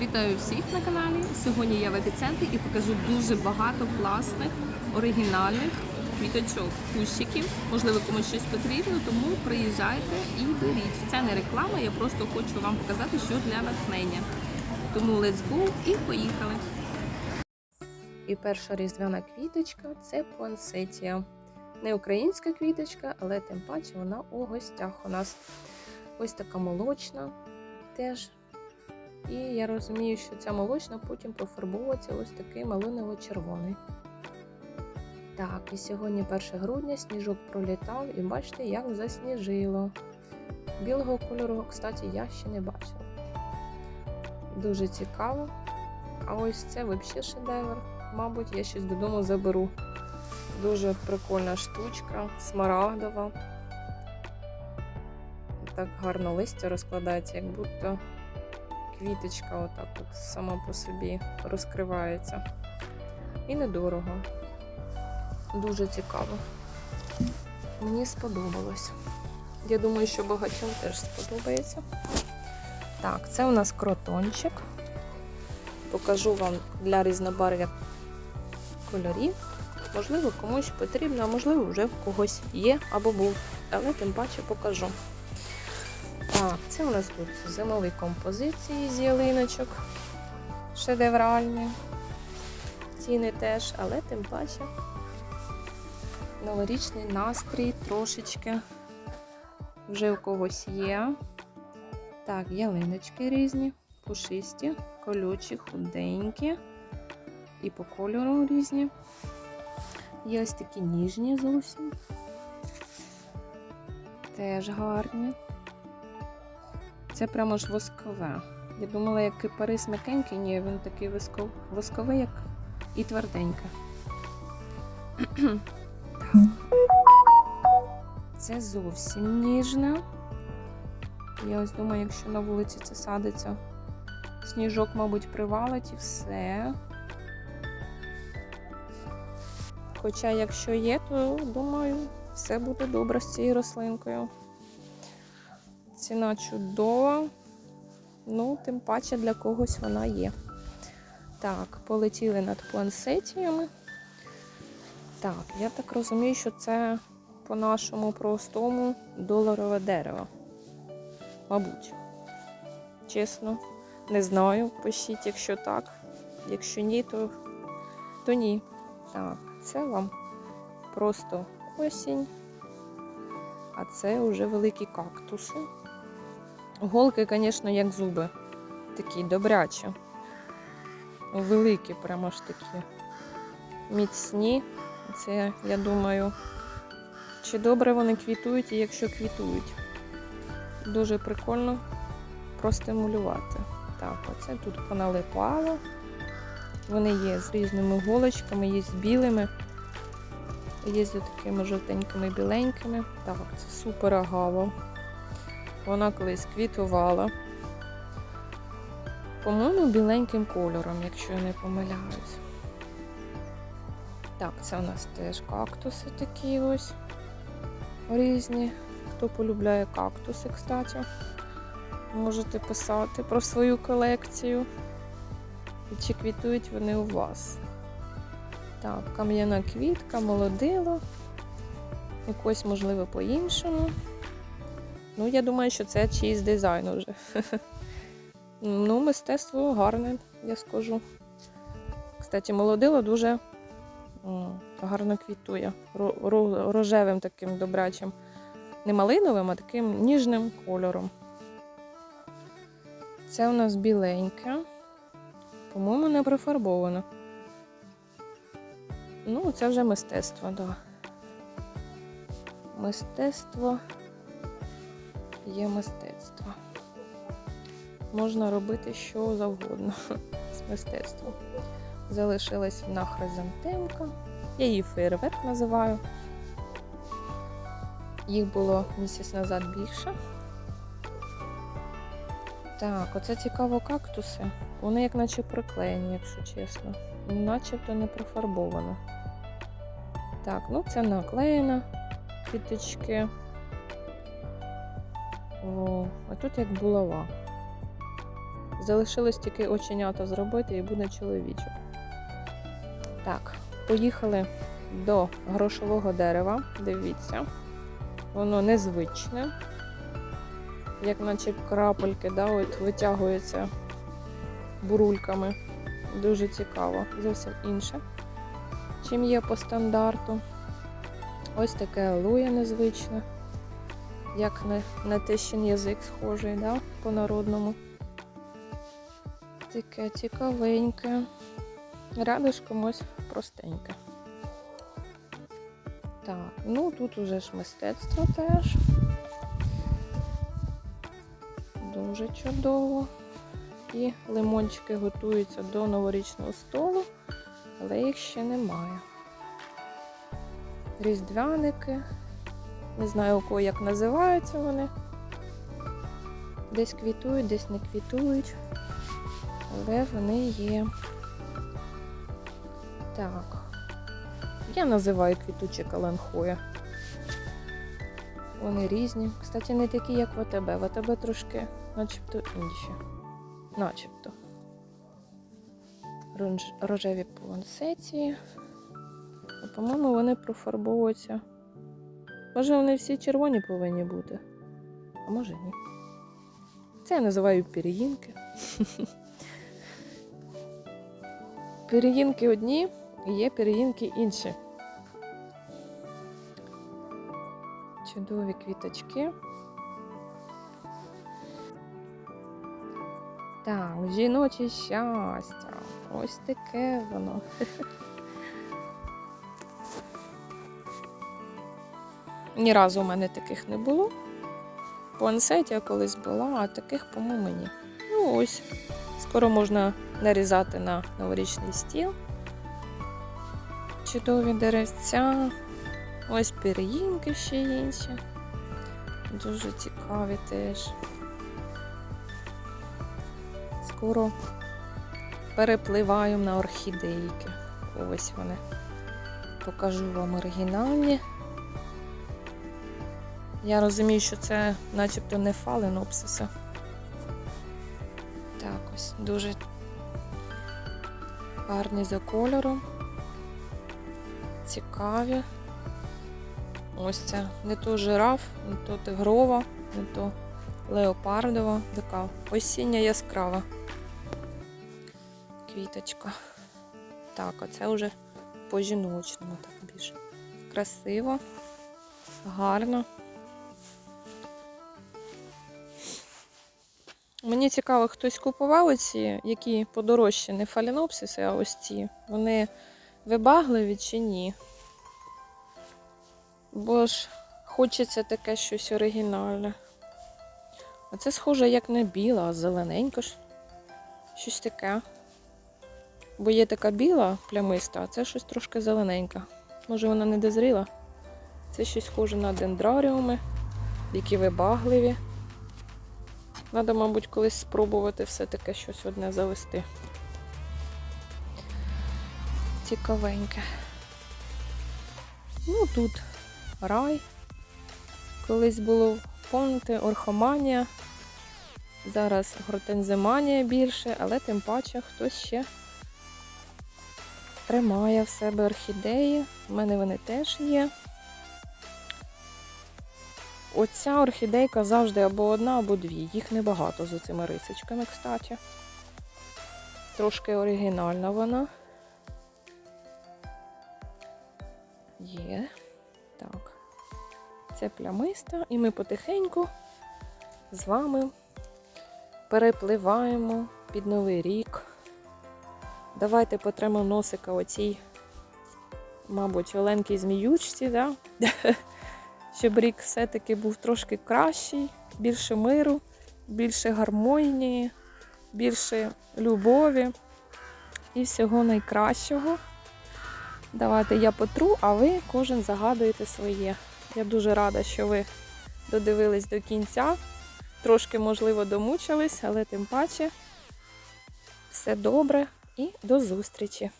Вітаю всіх на каналі. Сьогодні я в епіцентрі і покажу дуже багато класних, оригінальних квіточок, кущиків. Можливо, комусь щось потрібно, тому приїжджайте і беріть. Це не реклама, я просто хочу вам показати, що для натхнення. Тому let's go і поїхали. І перша різдвяна квіточка це пуансетія. Не українська квіточка, але тим паче вона у гостях у нас. Ось така молочна теж. І я розумію, що ця молочна потім профарбовується ось такий малиново-червоний. Так, і сьогодні 1 грудня сніжок пролітав, і бачите, як засніжило. Білого кольору, кстати, я ще не бачила. Дуже цікаво. А ось це взагалі шедевр. Мабуть, я щось додому заберу. Дуже прикольна штучка, смарагдова. Так гарно листя розкладається, як будто квіточка отак от сама по собі розкривається. І недорого. Дуже цікаво. Мені сподобалось. Я думаю, що багатьом теж сподобається. Так, це у нас кротончик. Покажу вам для різнобарв'я кольорів. Можливо, комусь потрібно, а можливо, вже в когось є або був. Але тим паче покажу. Так, це у нас тут зимові композиції з ялиночок. Шедевральні. Ціни теж, але тим паче новорічний настрій трошечки вже у когось є. Так, ялиночки різні, пушисті, колючі, худенькі. І по кольору різні. Є ось такі ніжні зовсім. Теж гарні. Це прямо ж воскове. Я думала, як кипарис м'якенький, ні, він такий восков... восковий, як і тверденьке. Це зовсім ніжне. Я ось думаю, якщо на вулиці це садиться, сніжок, мабуть, привалить і все. Хоча, якщо є, то думаю, все буде добре з цією рослинкою. Ціна чудова. Ну, тим паче для когось вона є. Так, полетіли над плансетіями. Так, я так розумію, що це по нашому простому доларове дерево. Мабуть. Чесно, не знаю. Пишіть, якщо так. Якщо ні, то, то ні. Так, це вам просто осінь. А це вже великі кактуси. Голки, звісно, як зуби. Такі добрячі. Великі, прямо ж такі. Міцні. Це, я думаю, чи добре вони квітують і якщо квітують. Дуже прикольно простимулювати. Так, оце тут поналипало. Вони є з різними голочками, є з білими, є з такими жовтенькими біленькими. Так, це супер агава. Вона колись квітувала. По-моєму, біленьким кольором, якщо я не помиляюсь. Так, це у нас теж кактуси такі ось різні. Хто полюбляє кактуси, кстати, можете писати про свою колекцію. І чи квітують вони у вас. Так, кам'яна квітка, молодило. Якось, можливо, по-іншому. Ну, я думаю, що це чийсь дизайн уже. ну, мистецтво гарне, я скажу. Кстати, молодило дуже гарно квітує. Ро- ро- рожевим таким добрячим. Не малиновим, а таким ніжним кольором. Це у нас біленьке. По-моєму, не прифарбовано. Ну, це вже мистецтво, так. Да. Мистецтво є мистецтво. Можна робити що завгодно з мистецтвом. Залишилась одна хризантемка. Я її фейерверк називаю. Їх було місяць назад більше. Так, оце цікаво кактуси. Вони як наче приклеєні, якщо чесно. Начебто не профарбовано. Так, ну це наклеєно квіточки. О, а тут як булава. Залишилось тільки оченята зробити і буде чоловічок. Так, поїхали до грошового дерева. Дивіться, воно незвичне, як наче крапельки, да, от витягується бурульками. Дуже цікаво, зовсім інше, чим є по стандарту. Ось таке алоє незвичне, як на, на тещин язик схожий, да, по народному. Таке цікавеньке. Рядишком ось простеньке. Так, ну тут уже ж мистецтво теж. Дуже чудово. І лимончики готуються до новорічного столу, але їх ще немає. Різдвяники. Не знаю, у кого як називаються вони. Десь квітують, десь не квітують, але вони є. Так. Я називаю квітучі каланхоя. Вони різні. Кстати, не такі, як в АТБ. В АТБ трошки начебто інші. Начебто. Рожеві плансеції. По-моєму, вони профарбовуються. Може, вони всі червоні повинні бути. А може ні. Це я називаю пір'їнки. Пір'їнки одні, і є пір'їнки інші. Чудові квіточки. Так, жіноче щастя. Ось таке воно. Ні разу у мене таких не було. По я колись була, а таких, по-моєму, ні. Ну ось. Скоро можна нарізати на новорічний стіл. Чудові деревця. Ось пір'їнки ще інші. Дуже цікаві теж. Скоро перепливаю на орхідейки. Ось вони. Покажу вам оригінальні. Я розумію, що це начебто не фаленопсиса. Так, ось дуже гарні за кольором. Цікаві. Ось це не то жираф, не то тигрова, не то леопардова, така осіння яскрава квіточка. Так, а це вже по жіночному так більше. Красиво, гарно. Мені цікаво, хтось купував оці, які подорожчі, не фалінопсиси, а ось ці. Вони вибагливі чи ні? Бо ж хочеться таке щось оригінальне. А це схоже як не біла, а зелененько ж. Щось таке. Бо є така біла плямиста, а це щось трошки зелененьке. Може вона не дозріла? Це щось схоже на дендраріуми, які вибагливі. Треба, мабуть, колись спробувати все-таки щось одне завести. Цікавеньке. Ну тут рай. Колись було, помните, орхоманія. Зараз гортензиманія більше, але тим паче хтось ще тримає в себе орхідеї. У мене вони теж є. Оця орхідейка завжди або одна, або дві. Їх небагато з цими рисочками, кстати. Трошки оригінальна вона. Є. Так. Це плямиста, і ми потихеньку з вами перепливаємо під Новий рік. Давайте потремо носика оцій, мабуть, оленькій зміючці, да? щоб рік все-таки був трошки кращий, більше миру, більше гармонії, більше любові і всього найкращого. Давайте я потру, а ви кожен загадуєте своє. Я дуже рада, що ви додивились до кінця. Трошки, можливо, домучились, але тим паче все добре і до зустрічі!